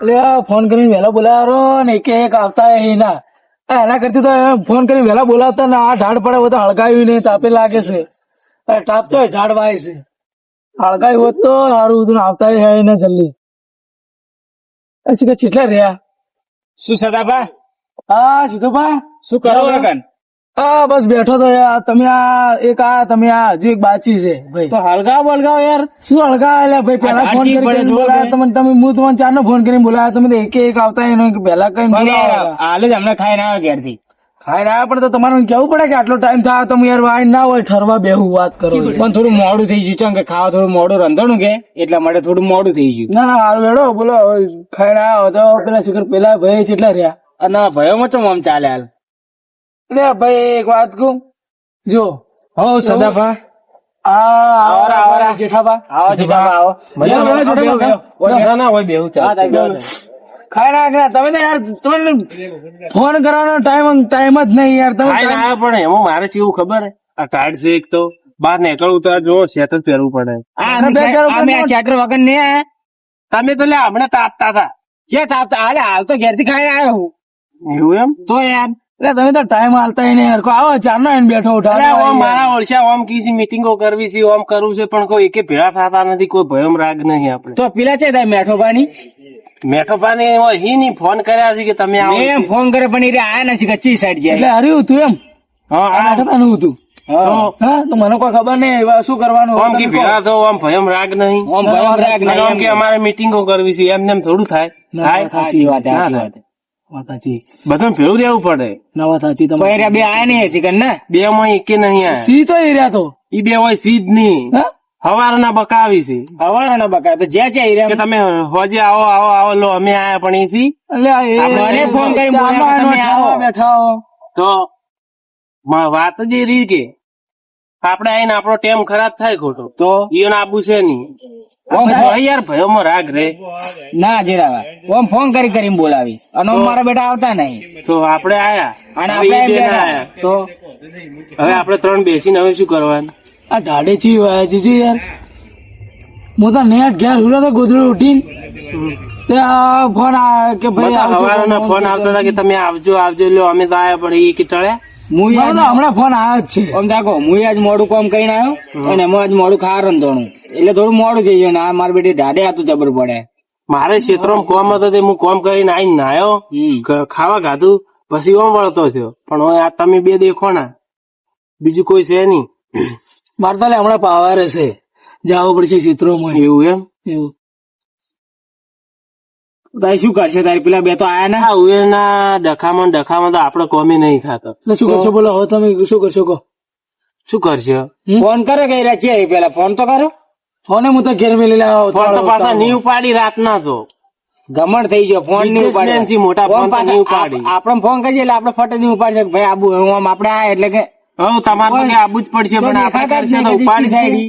એટલે ફોન કરીને વહેલા બોલાવો ને એક એક આવતા એના. એના કરતી તો ફોન કરીને વહેલા બોલાવતા ને આ ઢાળ પડે બધા હળગાવ્યું ને તાપે લાગે છે. ટાપ તો ઢાળ વાય છે. હળગાવ્યું હોત તો સારું હતું આવતા એ ને જલ્દી. પછી કે ચેટલા રહ્યા? શું સદાભા હા સીધોભા શું કરો લગન હા બસ બેઠો તો યાર. તમે આ એક આ તમે આ હજુ એક બાચી છે ભાઈ. તો હળગાવ બલગાવ યાર. શું હળગાવ? એટલે ભાઈ પેલા ફોન કરી કરીને બોલાયા તમે તમે હું તમને ચાર નો ફોન કરીને બોલાયા તમે એક એક આવતા એનો પેલા કઈ હાલ જ હમણાં ખાઈને ઘેરથી ખાઈ ના પણ તો તમારે કેવું પડે કે આટલો ટાઈમ થાય? તમે યાર વાઈ ના હોય ઠરવા બેહું વાત કરો પણ થોડું મોડું થઈ ગયું કે ખાવા થોડું મોડું રંધણું કે એટલા માટે થોડું મોડું થઈ ગયું. ના ના હાલ વેડો બોલો ખાઈ ના તો પેલા શિખર પેલા ભાઈ કેટલા રહ્યા. અને ભયો ચમ આમ ચાલે હાલ? એટલે ભાઈ એક વાત કહું? જો. હો સદાભા આ આવરા, આવરા. જેઠાબા આવો જેઠાભા આવો. બેહો, બેહો, જેઠાબા, બેહો. બેહો. ના હોય બેહું ચાલ. ખાઈ ના ના તમે તો ફોન કરવાનો ટાઈમ ટાઈમ જ નહીં યાર. તમે ખાઈ પણ એમાં મારે કેવું ખબર હે? આ ટાઈટ છે એક તો. બહાર નીકળવું તો જો સેટ જ પહેરવું પડે. શેટર વગર ને. તમે તો લે હમણાં તાપતા હતા. જે તાપતા હાલે હાલ તો ઘેરથી ખાઈને આવ્યો હું. એવું એમ? તો યાર એટલે તમે તો ટાઈમ હાલતા નહીં. યાર આવો ચાર નો બેઠો ઉઠા. અલ્યા, ઓમ મારા ઓળખ્યા ઓમ કીસી મીટિંગો કરવી છે ઓમ કરવું છે પણ કોઈ એકે ભેળા થતા નથી કોઈ ભયમ રાગ નહીં આપણે. તો પેલા છે તારી મેઠોબાની મેઠો પાને હી ની ફોન કર્યા છે કે તમે આવો એમ ફોન કરે પણ એ આયા નથી કચ્ચી સાઈડ એટલે જાય હર્યું તું એમ? હા આ- હતું. હા. તો મને કોઈ ખબર નહીં એવા શું કરવાનું ઓમ કે. ભેળા થો ઓમ ભયમ રાગ નહીં. ઓમ ભયમ રાગ નહીં ઓમ કે અમારે મીટિંગો કરવી છે એમ નેમ થોડું થાય. થાય? સાચી વાત ના સાચી વાત. સાચી બધાને ભેળું રહેવું પડે. ના વાત સાચી તમે બે આયા નહીં હજી ને? બે માં એકે નહીં આયા. સી તો એરિયા તો. ઈ બે હોય સીધ નહીં. હા? હવારના બકાવી છે. હવારના બકા. જ્યાં જ્યાં કે તમે હોજે આવો આવો આવો લો અમે આયા પણ એટલે એ- મને ફોન કરી તમે આવો. બેઠા હો. તો વાત જ એ રીત કે આપડે આઈને આપણો ટેમ ખરાબ થાય ખોટો. તો? ઈયોને આબુ છે નહીં. ઓમ આપણે જોઈએ રાગ રે. ના જેરાવા. ઓમ ફોન કરી કરીને બોલાવી અને ઓમ મારા બેટા આવતા નહીં. તો આપડે આયા. અને હવે આપણે બે ના બેઠા. આયા. તો? હવે આપણે ત્રણ બેસીને હવે શું કરવાનું? આ ઢાડે છે વાય યાર. હું તો નેટ ઘેર હુરો તો ગોદડું ઉઠીને. ફોન કે ભાઈ ફોન આવતો હતા કે તમે આવજો આવજો. લ્યો અમે તો આયા પણ ઈ કે ટળ્યા હમણાં ફોન આવ્યો જ છે. ઓમ જાગો હું આજ મોડું કામ કરીને આવ્યો અને એમાં આજ મોડું ખાવા રંધોણું એટલે થોડું મોડું થઈ ગયું આ મારી બેટી ઢાડે હતું જબર પડે. મારે ક્ષેત્રમાં કોમ હતો તે હું કોમ કરીને આઈને નાયો ખાવા ખાધું પછી ઓમ વળતો થયો. પણ હવે આ તમે બે દેખો ના બીજું કોઈ છે નહીં. મારે તો લે હમણાં પાવાર હશે જવું પડશે ચિત્રોમાં એવું એમ? એવું. તારે શું કરશે? તારી પેલા બે તો આયા ને? આ ના ડખામાં ડખામાં તો આપડે કોમી નહીં ખાતો. શું કરશો? બોલો હવે તમે શું કરશો કહો? શું કરશો? ફોન કરે કઈ રહ્યા પેલા? ફોન તો કરો. ફોને હું તો ઘેર મેલી ફોન તો પાછા નહીં ઉપાડી રાતના તો. ગમણ થઈ ગયો ફોન નહીં ઉપાડી. મોટા ફોન તો ઉપાડી. આપણે ફોન કરીએ એટલે આપણે ફોટો નહીં ઉપાડશે કે ભાઈ આબુ હું આમ આપણે આ એટલે કે હવે તમારે આબુ જ પડશે પણ આપણે કરશે તો ઉપાડી.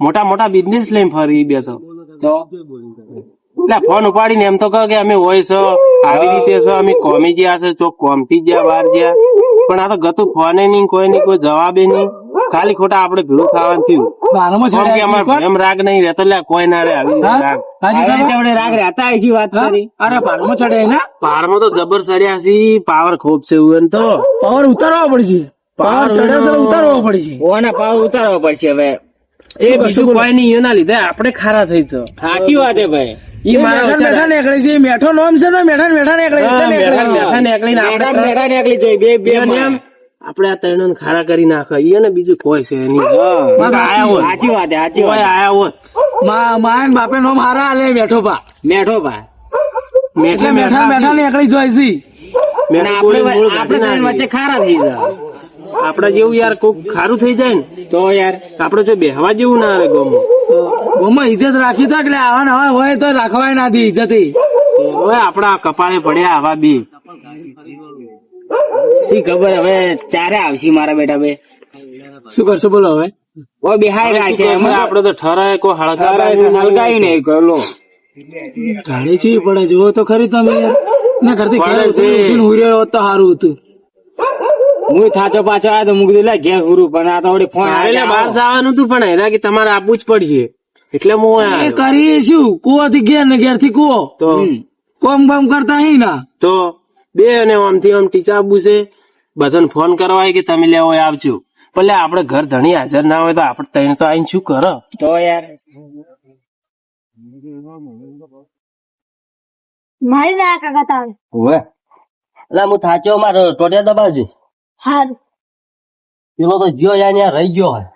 મોટા મોટા બિઝનેસ લઈને ફરી બે તો. તો? એટલે ફોન ઉપાડીને એમ તો કહો કે અમે હોય છો આવી રીતે છો અમે કોમી ગયા છે ચોક કોમથી ગયા બહાર ગયા. પણ આ તો ગતું ફોને નહીં કોઈ નહીં કોઈ જવાબે નહીં. ખાલી ખોટા આપડે ભેળું ખાવાનું થયું. બારમાં કેમ કે ચડ્યા અમારે છે, એમ રાગ નહીં રહેતો એટલે કોઈ ના રે આવી રાગ. હાજી આવી રીતે કાકા? આપણે રાગ રહેતા આવીશી વાત કરી. અરે બારમાં ચડ્યા ના પારમાં તો જબર ચડ્યા છે પાવર ખૂબ છે એવું તો. પાવર ઉતારવા પડશે. પાવર ઉતારવો ચડ્યા છે એનો- પડશે. ઓના પાવ ઉતારવો પડશે હવે. એ બીજું કોઈ નહીં એના લીધે આપણે ખારા થઈ છો સાચી વાત છે ભાઈ. મેઠા મેઠા નીકળે છે મેઠો નોમ છે ને મેઠા મેઠા નીકળે હા, એટલે નીકળે. મેઠા ને મેઠા નીકળીને આપણે મેઠા મેઠા નીકળી જાય બે બે બે આપણે આ ત્રણ ખારા કરી નાખે. એ ને બીજું કોઈ છે નહીં. સાચી વાત સાચી વાત આયા મા બાપે નોમ હારા આલે મેઠો પા મેઠો પા મેઠા મેઠા મેઠા નીકળી જાય છે. આપણે આપણે વચ્ચે. ખારા થઈ જાય આપડે જેવું યાર કોક ખારું થઈ જાય ને તો યાર આપડે જો બેહવા જેવું ના આવે ગમો. ઓમાં ઇજ્જત રાખી તો એટલે આવા નવા હોય તો રાખવાય નથી ઇજ્જત હવે આપડા કપાળે પડ્યા આવા બી. શી ખબર હવે ચારે આવશે મારા બેટા બે. શું કરશો બોલો હવે? ઓ બિહાર શું આપડે તો ઠરાય નહીં. ઢાળી છે પણ જુઓ તો ખરી તમે ના ઘરથી ઘેર પડે છે. ઉઠીને ઉઈ રહ્યો હોત તો સારું હતું. હું થાચો પાછો આવ્યો તો મૂકી લે ઘેર ગુરુ પણ આ તો વળી ફોન એટલે બહાર જવાનું હતું પણ એના કે તમારે આપવું જ પડશે. એટલે હું એ આયો. છું કુવો થી ઘેર ને ઘેરથી કુવો. તો. કોમ બમ કરતા હી ના. તો? બે અને આમથી આમ ટીચા આપવું છે. બધાને ફોન કરવા કે તમે લેવો આવજો ભલે આપડે ઘર ધણી હાજર ના હોય તો આપણે તઈને તો આઈને શું કરો? તો યાર. મારી ના કાકા તારે ઓવે. એટલે હું થાચ્યો મારો ટોટિયા દબાવજે. હારું. પેલો તો જ્યો યા ત્યાં રહી ગયો હોય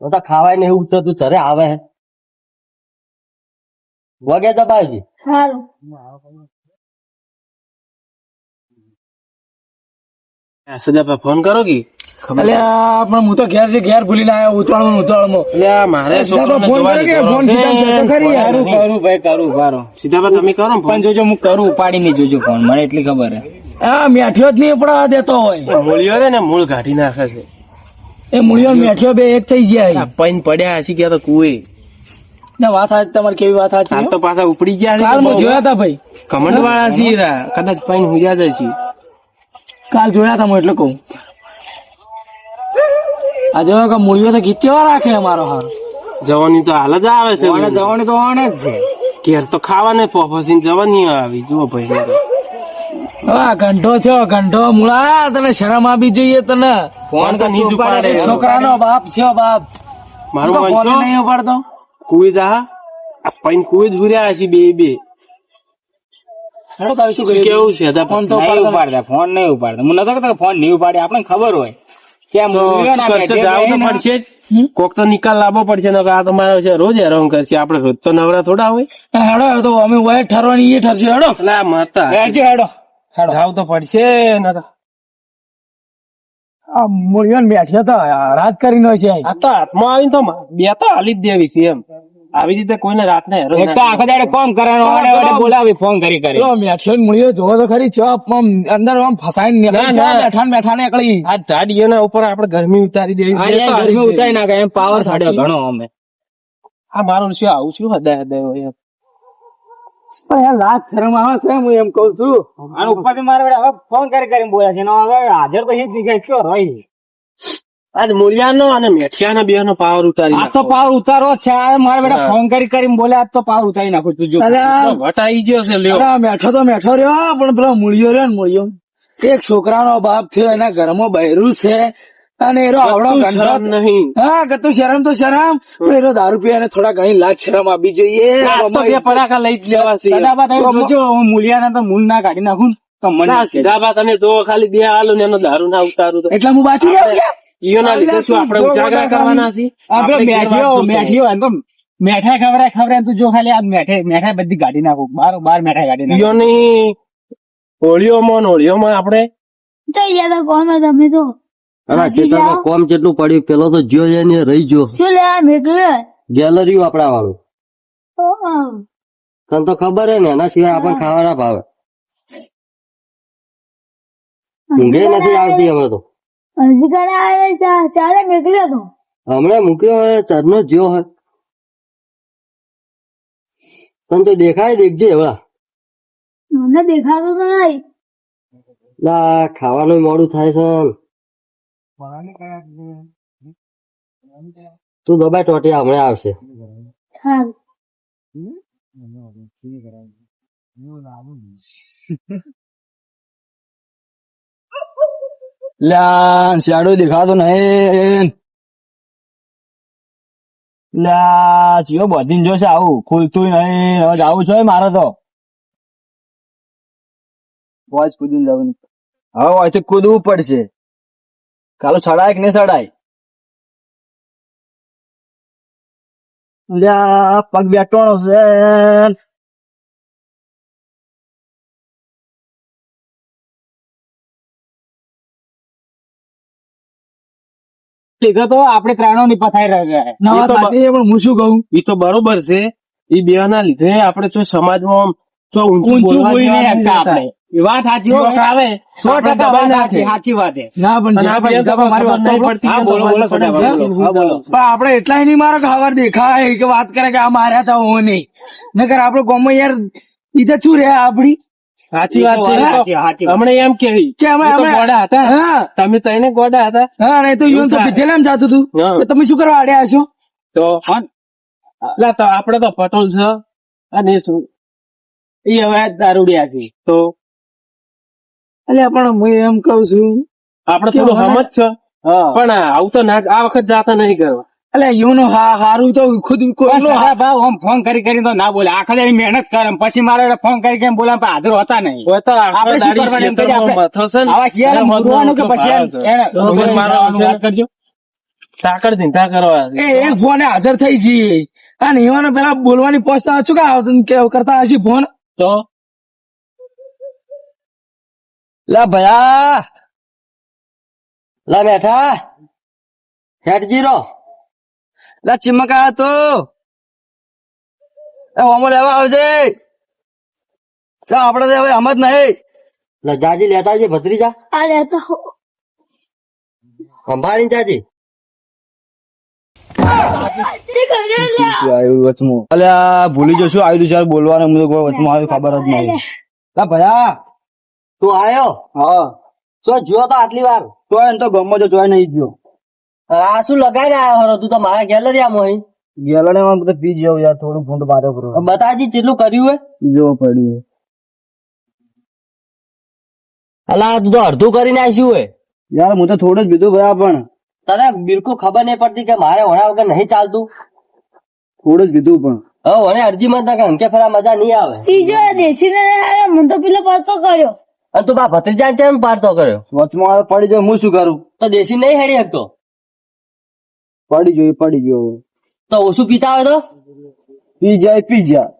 તો તો ખાવાય ને એવું થતું ચરે આવે હે. વગે દબાવજે. હારું. સજા ફોન કરો કે? એટલે પણ હું તો ઘેર છે ઘેર ભૂલીને આવ્યો ઉતવાળમાં ઉતવાળમાં એટલે મારે છોકરાને ફોન કરે કે ફોન છે. કીધા છે તો ખરી યાર. કરું કરું ભાઈ કરું બારો સીધાભાઈ તમે કરો પણ જોજો હું કરું ઉપાડી નહીં જોજો ફોન મને એટલી ખબર હે આ મેઠિયો જ નહીં પડવા દેતો હોય. મૂળિયો રે ને મૂળ કાઢી નાખે છે. એ મૂળિયો મેઠિયો બે એક થઈ ગયા પૈન પડ્યા હસી ગયા તો કુએ ને વાત આજ તમારી કેવી વાત આજ તો પાછા ઉપડી ગયા કાલ મેં જોયા હતા ભાઈ. કમંડ વાળા છીએ કદાચ પૈન હુજા છે કાલ જોયા હતા હું એટલે કહું. આ જોયો કે મૂળિયો તો ગીચેવા રાખે અમારો હા જવાની તો હાલ જ આવે છે ઓને જવાની તો ઓને જ છે. ઘેર તો ખાવાને પોફસીન જવાની આવી. જુઓ ભાઈ આ ઘંટો થયો ઘંટો મૂળા તને શરમ આપી જોઈએ તને. ફોન તો નહીં ઉપાડે છોકરાનો બાપ થયો બાપ. મારું મન તો નહીં ઉપાડતો. કુવી જા. પૈન કુવી જ હુર્યા હશે બે બે. હેડો તારે શું કેવું છે? ફોન તો ઉપાડતા ફોન નહીં ઉપાડતા. હું નતો કહેતો ફોન નહીં ઉપાડે. આપણને ખબર હોય. કોક તો નિકાલ લાવવો પડશે ને આ તો મારો છે રોજ હેરાન કરશે. આપડે રોજ તો નવરા થોડા હોય. હેડો તો અમે વાય ઠરવાની એ ઠરશે હેડો. એટલે માતા હેડજો હેડો હેડો. જાવ તો પડશે ને તો. આ મૂળિયો ને બેઠ્યો તો રાત કરીને હોય છે. આ તો હાથમાં આવીને તો બે તો હાલી જ દેવી છે એમ. આવી રીતે કોઈને રાતને હેરાન એક ના તો આખો દાડે કોમ કરવાનો વાડે વાડે બોલાવી ફોન કરી કરી. લો મેઠિયો ને મૂળિયો જોવો તો ખરી ચપ આમ અંદર આમ નીકળી. ના, જાય ના. બેઠા ને બેઠા નીકળી. આ ઉપર આપણે ગરમી ઉતારી દેવી આ ગરમી ઉતારી ના. નાખે એમ પાવર સાડ્યો ઘણો અમે. આ મારું શું આવું છું? હદાય હદાય હોય એમ. પણ યાર લાજ શરમ આવે છે હું એમ કઉ છું. અને ઉપરથી મારે હવે ફોન કરી કરીને બોલ્યા છે. હવે હાજર તો એ જ નીકળે કયો રહી આજ મૂળિયાનો અને મેઠિયાનો બે નો પાવર ઉતારી આ તો પાવર ઉતારો છે. મારે બેટા ફોન કરી કરીને બોલ્યા આજ તો પાવર ઉતારી નાખું તું જો. વટાઈ ગયો છે લ્યો. મેઠો તો મેઠો રહ્યો પણ પેલો મૂળિયો રહ્યો ને મૂળિયો. એક છોકરાનો બાપ થયો એના ઘરમાં બૈરું છે. અને એરો આવડો શરમ નહીં. હા કતો શરમ તો શરમ પણ એનો દારૂ પીવા એને થોડા ઘણી લાજ શરમ આપી જોઈએ. આ તો બે પડાકા લઈ જ લેવા છે જોજો હું મૂલ્યાના તો મૂળ ના કાઢી નાખું તો મને સીધા બા તમે જો ખાલી બે આલુ ને એનો દારૂ ના ઉતારું તો. એટલે હું બાચી રહ્યો યાર. ઈયોના લીધે શું આપણે ઉજાગરા કરવાના છીએ? આપણે મેઠીઓ મેઠીઓ એમ તો મેઠાઈ ખવડાય ખવડાય તું જો ખાલી આ મેઠાઈ મેઠાઈ બધી કાઢી નાખું. બાર બાર મેઠાઈ કાઢી નાખું. ઈયોની હોળીઓમાં હોળીઓમાં આપણે તો યાદ કોમે તમે તો અને ખેતરમાં કોમ જેટલું પડ્યું પેલો તો જ્યો જાય ને રહી ગયો શું ગેલેરી આપડા વાળું તને તો ખબર હે ને એના સિવાય આપણને ખાવાના ભાવે. ઊંઘે નથી આવતી હવે તો. હજી કને આવે ચા- ચાલે મેકલ્યો તો. હમણાં મૂક્યો હોય ચરનો જ્યો હોય. તને તો દેખાય દેખજે એવડા મને દેખાતો તો નહીં. લા ખાવાનું મોડું થાય છે. તું દબાઈ ટોટી હમણાં આવશે. હા. લ્યા શાડો દેખાતો નહીં. લ્યા જીઓ બધી જોશે આવું ખુલતું નહીં. હવે જાવું છે મારે તો. વોચ કૂદીને જવું. હવે વોચ કૂદવું પડશે. કાલો ચડાય કે નહીં ચડાય? લ્યા પગ બેઠવાનો છે. લીધો તો આપણે ત્રણો ની પથાઈ રહ્યા છે, પણ હું શું કહું એ તો બરોબર છે એ બે ના લીધે આપણે જો સમાજમાં આમ જો ઊંચું ઊંચું બોલવા નહીં જેવા શકતા નહીં આપણે વાત સાચી આવે સો ટકા વાત સાચી સાચી વાત ના પણ અને આ જેઠાભાઈ, બે તો જેઠાભાઈ, મારી વાત ખબર નહીં સાંભળો. પડતી, હા, એ તો બોલો, ખબર બોલો, પડે, સદાભાઈ, બોલો. બોલો. હા, બોલો. પણ આપણે એટલાય નહીં મારો ખબર દેખાય કે વાત કરે કે આ માર્યા તા હું નહીં નકર આપડે ગામમાં યાર ઈ તો શું રે આપડી સાચી વાત છે. હમણાં એમ કેવી કે અમે ગોડા હતા. હા. તમે તઈને ગોડા હતા. હા નહીં તો યુવાન તો પીધેલા એમ જાતું હતું. હા. તો તમે શું કરવા આડ્યા છો તો લા તો આપણે તો પટોલ છે અને શું? એ હવે દારૂડિયા છે. તો? એટલે પણ હું એમ કઉ છું આપડે થોડું? સમજ છે. પણ આવું તો ના આ વખત જાતા નહીં કરવા. એટલે યુનો હા હારું તો ખુદ ભાવ આમ ફોન કરી કરીને તો ના બોલે. આખા દાડી મહેનત કરે પછી મારે ફોન કરી કરીને બોલા પણ હાજર હોતા નહીં. કરજો. સાકર ધીંધા કરવા એ ફોને હાજર થઈ જઈએ અને એવાનો પેલા બોલવાની પોસ્તા શું કા કે કરતા હશે ફોન? તો? લા ભયા. લા બેઠા. હેઠ જીરો લા ચિમકા તો. એ ઓમો લેવા આવજે. આપડે તો હવે હમત નહીં. લા જાજી લેતા આવજે ભત્રીજા. આ લેતા હો. સંભાળી જાજી. ભૂલી જશું આવ્યું છે બોલવાનું મને કોઈ વચમાં આવ્યું ખબર જ નહીં. લા. ભયા તું આયો? હા. તો જ્યો તો આટલી વાર. તો એમ તો ગમો જો જોઈ નહીં ગયો. આ શું લગાઈને રહ્યા હરો તું તો મારા ગેલેરી આમ હોય ગેલેરી માં બધું પી જાવ યાર થોડું ફૂંડ મારે બરો બતાજી કેટલું કર્યું હે? જો પડ્યું અલા તું તો અડધું કરીને આવ્યું હે. યાર હું તો થોડું જ પીધું ભયા પણ. તને બિલકુલ ખબર નહીં પડતી કે મારે વણા વગર નહીં ચાલતું. થોડું જ પીધું પણ. હવે વણે અરજી માં તક અંકે ફરા મજા નહીં આવે. ત્રીજો દેશી ને મને તો પેલો પડતો કર્યો. અને તું બા ભત્રીજા કેમ પાડતો કર્યો? વચમાં પડી જાય હું શું કરું? તો દેશી નહીં હેડી શકતો? પડી ગયો પડી ગયો. તો ઓછું પીતા આવે તો? પી જાય પી જાય.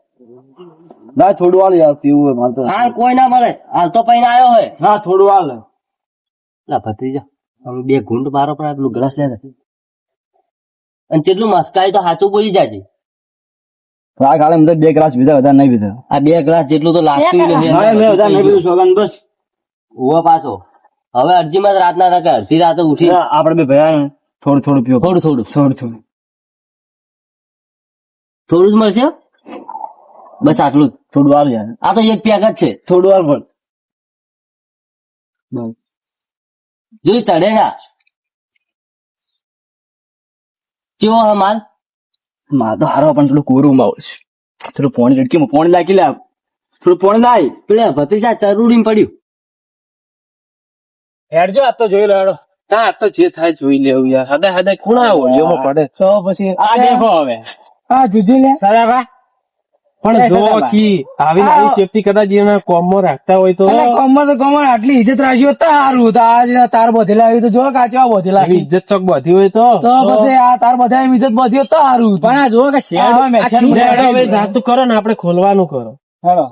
ના થોડું હાલ યાર પીવું હોય મારે તો. હાલ કોઈ ના મળે. હાલ તો પૈને આવ્યો હોય. ના થોડું હાલ. લા ભત્રીજા હવે બે ઘૂંટ મારો પણ પેલું ગ્લાસ લે અને જેટલું મસ્કાય તો સાચું બોલી જાજે. આ કાલે મેં બે ગ્લાસ પીધા વધારે નહીં પીધા. આ બે ગ્લાસ જેટલું તો લાગતું નથી. મેં વધારે નહીં પીધું સોગન બસ. ઉવા પાછો. હવે અરજીમાં રાત રાતના તકે અડધી રાતે ઉઠી. આપણે બે ભયા થોડું થોડું પીવો થોડું થોડું. થોડું થોડું. થોડું જ મળશે? બસ આટલું જ. થોડું વાર યાર. આ તો એક પેક જ છે. થોડું વાર પણ જોઈ ચડેગા. કેવો હે માલ? માં તો હારો પણ થોડું કોરું માં આવશે થોડું પોણી લડકી પોણી લાગી લે થોડું પોણી લાય. પેલા ભત્રીજા ચરૂડી પડ્યું. હેડજો આ તો જોઈ લો ના તો જે થાય જોઈ લેવું યાર. હદે હદે ખૂણા હોળીઓમાં પડે તો પછી આ દેખો હવે. હા જુજી લે. સરાબા. પણ જો કી આવી આવી સેફટી કદાચ એના કોમમાં રાખતા હોય તો કમર તો કમર આટલી ઇજ્જત રાખી હોત તો સારું તો આ તાર બધેલા આવી તો જો કાચવા બધેલા ઇજ્જત ચોક બધી હોય તો તો પછી આ તાર બધા એમ ઇજ્જત બધી હોત તો સારું પણ આ જુઓ કે શેડ હા. હવે જાતું કરો ને આપણે ખોલવાનું કરો. હેલો.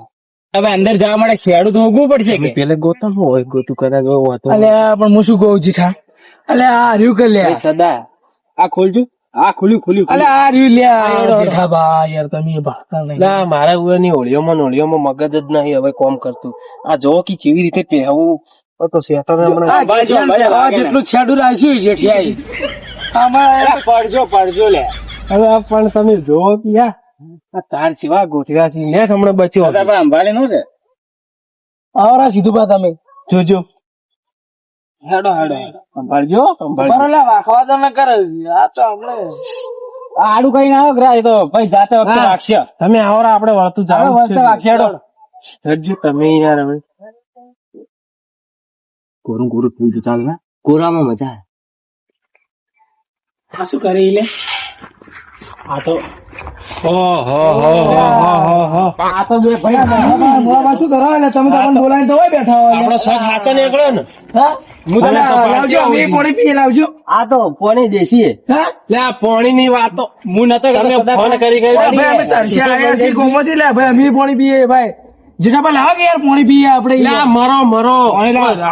હવે અંદર જવા માટે શેડું તો ઉગવું પડશે કે? પેલે ગોતમ હોય ગોતું કદાચ હોય તો પણ હું શું કહું જીઠા? અલે આ રહ્યું કે લે સદા આ ખોલજો. આ ખુલ્યું ખુલ્યું અલે આ રહ્યું લે જેઠા બા યાર તમે ભાતા નહીં. ના મારા ઉવાની હોળીઓમાં હોળીઓમાં મગજ જ નહીં હવે કોમ કરતું. આ જો કે કેવી રીતે પહેવું તો શેતાને હમણાં જેટલું છેડું રાખ્યું જેઠિયાઈ આમાં પડજો પડજો લે. હવે આ પણ તમે જોવો કે યાર આ તાર સિવા ગોઠવ્યા છે ને હમણાં બચ્યો. અંબાલી નું છે. આવરા સીધું બા તમે. જોજો. હેડો હેડો. સંભાળજો સંભાળજો બરો લે વાખવા તો ન કરે. આ તો આપણે આડું કઈ ના આવે ગ્રા એ તો ભાઈ જાતે વખતે રાખશે. તમે આવો આપણે વાતું જાવ વખતે રાખશે હેડો. હેડજો તમે યાર હવે કોરું કોરું થઈ તો ચાલ ને. કોરામાં મજા આવે. આ શું કરી લે? આ તો ઓહો હો હો હો હો આ તો બે ભાઈ મોવા- મોવા શું કરો એટલે તમે તમને બોલાવીને તો હોય બેઠા હોય આપણો શોખ હાથે નીકળ્યો ને. હા? હું તને લાવજો પાણી પીએ લાવજો. આ તો પોણી દેશી હે. લે આ પોણી ની વાતો. હું નતો તમે ફોન કરી ગયો ભાઈ અમે તરસ્યા આવ્યા છીએ ગોમાંથી લે ભાઈ અમે પાણી પીએ ભાઈ. જેઠા ભાઈ લાવો કે યાર પાણી પીએ આપણે લે મરો મરો.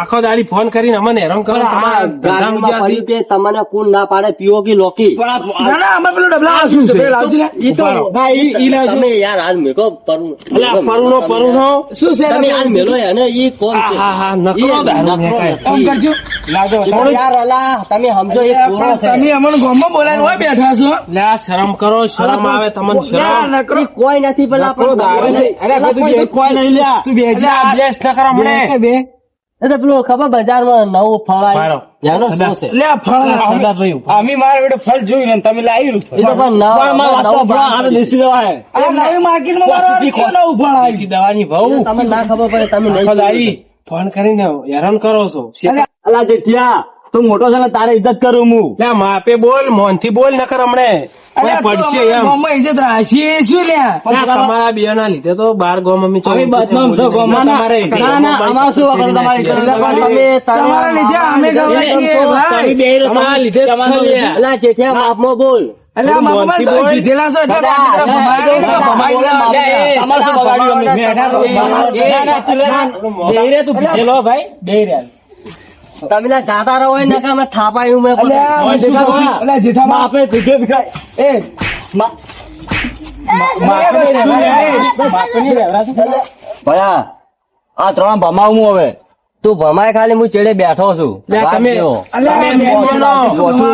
આખો દાડી ફોન કરીને અમને હેરાન કરો પણ તમને કોણ ના પાડે પીઓ કે લોકી? ના ના અમે પેલો ડબલા આસુ છે? લાવજો ઈ તો ના ઈ ઈ લાવજો. તમે યાર હાલ મેકો પરું અલે આ પરુણો પરુણો. શું છે? તમે હાલ મેલો એને ઈ કોણ છે? હા, હા, નકરો નકરો મેકાય. કરજો. લાવજો યાર અલા તમે સમજો એક પણ કોણ છે? તમે અમને ગામમાં બોલાવીને હોય બેઠા છો. લા શરમ કરો શરમ આવે તમને શરમ. કોઈ નથી પેલા નકરો અરે બધું કોઈ નહીં લ્યા. તું બેજી આ અભ્યાસ ન કરો મને. બે. એટલે પેલું ખબર બજારમાં નવું ફળ આવ્યું એનો શું છે? એટલે આ ફળ અમે મારા બેટો ફળ જોયું ને તમે લાવી એ તો પણ નવું- નવું brand આવ્યું. આ નવી માર્કેટમાં મારો છે નવું ફળ. દવાની ભાવ તમને ના ખબર પડે તમે નહીં ફોન કરીને હેરાન કરો છો. અલા જેઠિયા તું મોટો છે ને તારે ઇજ્જત કરું હું લે માપે બોલ મોનથી બોલ નકર હમણે કોઈ પડશે એમ ગામમાં ઇજ્જત રાખીએ શું લ્યા લે, તમારા બે ના લીધે તો બાર ગોમ અમે છો બદનામ છો ગામમાં. ના, ના, ના, અમારે શું વખત તમારી? તમે તમારા લીધે અમે ગવાઈએ, ભાઈ. તમારા લીધે. અલા જેઠિયા બાપમાં બોલ અલ્યા, બોલ. પીધેલા છો એટલે બાકી તરફ ભમાયા નહીં, તો ભમાઈ ગયા. એ, તમારે શું બગાડ્યું અમે? તમે લા જાતા રહો એ નકા અમે થાપાયું મેં. અલ્યા, કહું? આપણે ભીગે ભીગા એ, ભયા આ ત્રણ ભમાવું હું હવે. તું ભમાય ખાલી હું ચેડે બેઠો છું. તમે.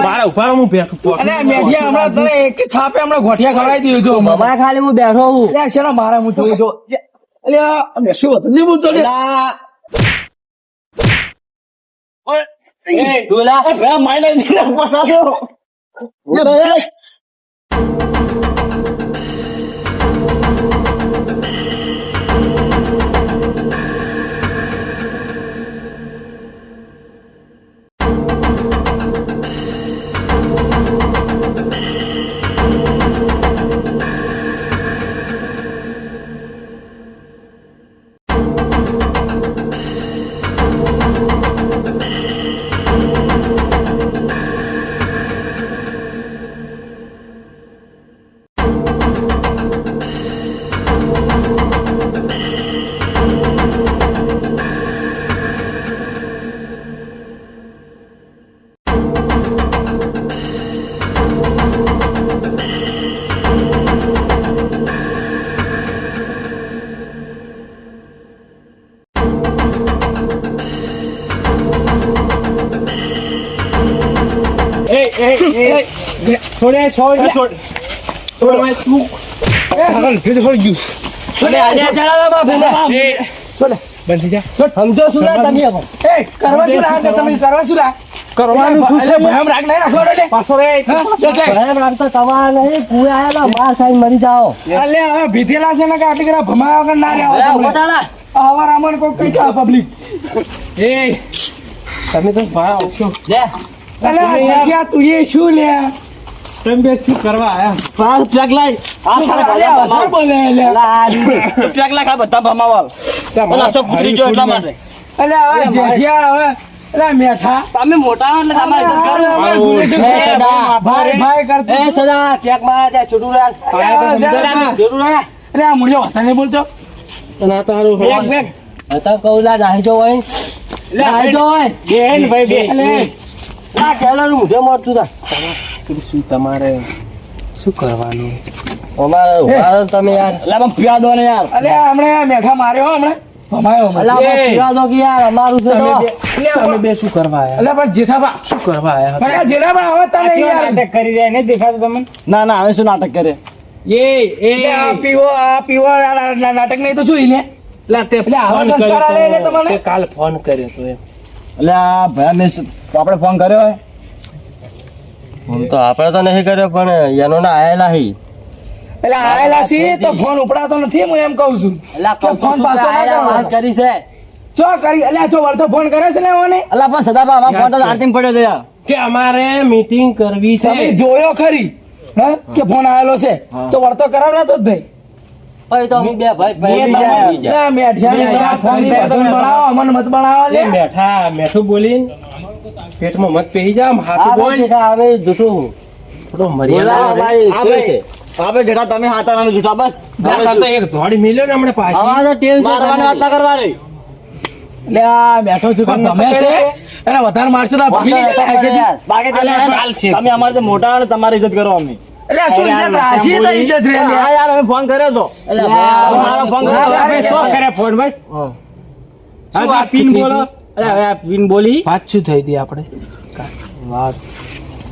મારા ઊભા હું મેઠિયા હમણાં તને એક થાપે હમણાં ગોઠિયા ખવડાવી દીધું છું ભમાય ખાલી હું બેઠો છું. અલ્યા, શેના મારે હું જોઉં છું? એટલે શું હતું? નહીં બોલતો ડોલા. માઇનસ લે. તમે આલ્યા ચાલો બાપ, એના બાપ. સમજો શું લા તમે હવે? એ, કરવા શું લાગે તમે? કરવા શું લાગે? કરવાનું શું છે? ભયમ રાગ નહીં રાખવાનો લે. હા? એટલે, ભલે રાખતો તમારા નહીં પૂરે આયેલા માર જાઓ અલ્યા, હવે ભીતેલા છે ને કે આટલી ઘણા ભમાયા વગર ના રહ્યા અલા, કોક કઈ પબ્લિક તમે તો આવશો લે. અલ્યા જગ્યા તું એ શું લે? તમે બે શું કરવા આયા? પાસ પેક લાઈ આ બોલે. અલા, લાઈ બધા ભમાવાલ. અલા, જો એટલા માટે. હવે હવે મેઠા. તમે મોટા હો એટલે તમારે. ભાઈ ભાઈ. કરતું એ સદા કેકમાં ત્યાં છૂટું રાખ અલ્યા, જરા. છૂટું આ મૂળિયો વાતા નહીં બોલતો. ના તો હારું પેક, પેક. હતા કહું લા જાહી જો હોય જાહી જો હોય. બેન ભાઈ બે અલ્યા, લા મુઢે મળતું તા. શું તમારે શું કરવાનું? અમારે ઊભા તમે યાર. અલા, પણ પ્યા ને યાર. અલ્યા, હમણાં મેઠા માર્યો હો ભમાયો અલા એ. પીવા કે યાર અમારું છે તો તમે બે શું કરવા આયા અલ્યા, પણ જેઠાબા શું કરવા આયા પણ જેઠાબા હવે તમે યાર કરી રહ્યા ને દેખાતું તમને? ના ના હવે શું નાટક કરે? એ એ. આ પીવો આ પીવો નાટક નહીં તો શું ઈને લા તે એટલે આવા ફોન સંસ્કાર કર્યો આલે એટલે તમને? કાલ ફોન કર્યો તો એમ. એટલે આ ભયા મેં શું- આપણે ફોન કર્યો હોય? ફોન તો આપણે તો નહીં કર્યો પણ એનો ના આયેલા હી. એટલે આયેલા છીએ તો ફોન ઉપડાતો નથી હું એમ કહું છું. એટલે ફોન પાછો આયેલા વાત કરી છે. ચો કરી એટલે ચો વળતો ફોન કરે છે ને ઓને અલા પણ સદાબા અમારા ફોન તો આરતીમ પડ્યો છે કે અમારે મીટિંગ કરવી તમે છે જોયો ખરી? હે? કે ફોન આવેલો છે? તો વળતો કરાવડાતો જ ભાઈ તો અમે બે ભાઈ ભાઈ મેઠિયા ફોન મત બનાવો લે. એ મેઠું બોલીને. પેટમાં મત પેહી જા હાથ બોલ. આવે જૂઠો થોડો મર્યાદા અમારી આ છે. ભાઈ આપણે જેઠા તમે હાથા નામે જૂઠા બસ. તો એક ધોડી મિલ્યો ને હમણે પાછી. આવા તો ટેવ મારવાની વાત ના કરવાની. લે આ બેઠો છું પણ તમે છે? અને વધારે મારશો તો ભમી નહીં. બાકી તમે હાલ છે. તમે અમારે તો મોટા અને તમારી ઇજ્જત કરો અમે એટલે શું ઇજ્જત રાશી તો ઇજ્જત રે હા યાર અમે ફોન કર્યો તો. એટલે મારો ફોન કર્યો ફોન બસ. શું આ પિન બોલો? અરે હવે આ બોલી. પાછું થઈ હતી આપણે? વાત.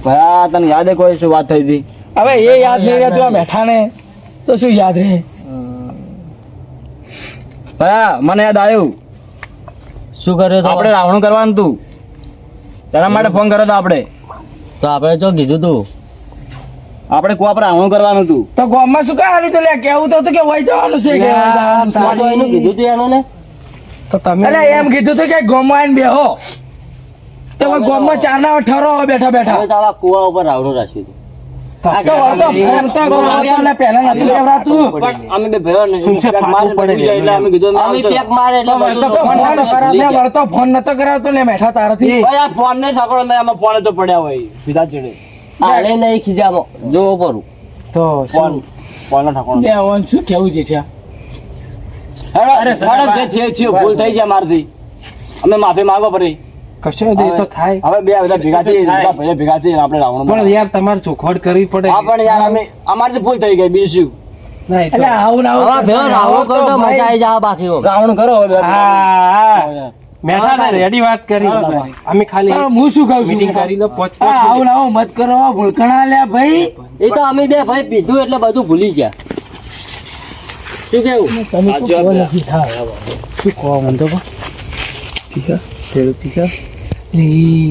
ભયા તને યાદ કોઈ શું વાત થઈ હતી? હવે એ યાદ નહીં રહેતું આ મેઠાને. તો શું યાદ રહે? ભયા મને યાદ આવ્યું. શું કર્યું તો આપણે રાવણું કરવાનું તું તારા માટે ફોન કર્યો તો આપણે. તો આપણે જો કીધું તું? આપણે કો આપણે આવું કરવાનું તું તો ગામમાં શું કાંઈ હાલી તો? લે કેવું તો હતું કે વહી જવાનું છે કે આમ કીધું તું એનું ને? તો તમે અલે એમ કીધું હતું કે ગોમાં બેહો. તો હવે ગામમાં ચાના ઠરો બેઠા બેઠા. હવે તો કુવા ઉપર રાવણું રાખ્યું ફોન તો કરાવતો ને પહેલા નતું એટલે એટલે કરાવતો, ને મેઠા તારાથી. આ ફોન ને ઠાકોર ફોન તો પડ્યા હોય સીધા ચડે આલે નહીં ખીજામાં જોવો પરું તો ફોન ફોન ઠાકોર. શું કેવું છે? અરે સાહેબ જે થયું થયું ભૂલ થઈ જાય મારથી. અમે માફી માંગો પડી કશો દે તો થાય. હવે બે બધા ભેગા થઈ બધા ભેગા થઈ આપણે રાવણ પણ યાર તમારે ચોખવટ કરવી પડે. હા પણ યાર અમે અમારથી ભૂલ થઈ ગઈ બીજું. ના, એ તો- એટલે આવું ને આવું હવે ભેગો કરતા રાવણ કરો તો ભાઈ, મજા આવી જાય બાકી હો. રાવણ કરો હવે હા, હા. મેઠા ને રેડી વાત કરી. અમે ખાલી હા, હું શું કહું છું? મીટિંગ કરી લો પોચ હા, આવું ને મત કરો ભૂલકણા લ્યા ભાઈ. એ તો અમે બે ભાઈ પીધું એટલે બધું ભૂલી ગયા. શું કેવું? તમે. શું કહો મને તો. પેલું? લે,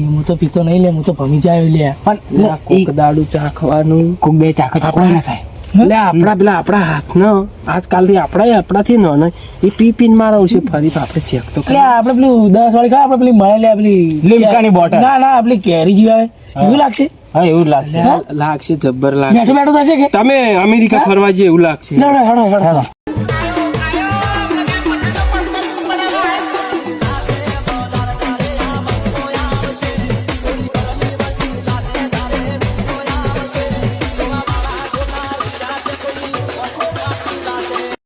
હું તો પીતો નહીં લે હું તો ભમી જાય લે. લે, કોક દાડુ ચાખવાનું કોક બે ચાખત આપણા ના થાય એટલે આપણા પેલા આપણા હાથનો. આજકાલથી આપણા આપણાથી નો ને એ પી પીને મારવું છે ફરી આપણે ચેક તો એટલે આપણે પેલું દસ વાળી ખાવ આપણે પેલી મળે લે પેલી લીમકાની બોટલ. ના ના પેલી કેરી જેવી આવે. એવું લાગશે? હા એવું લાગશે. લાગશે જબ્બર લાગશે. બેઠું બેઠું થશે કે? તમે અમેરિકા ફરવા જઈએ એવું લાગશે.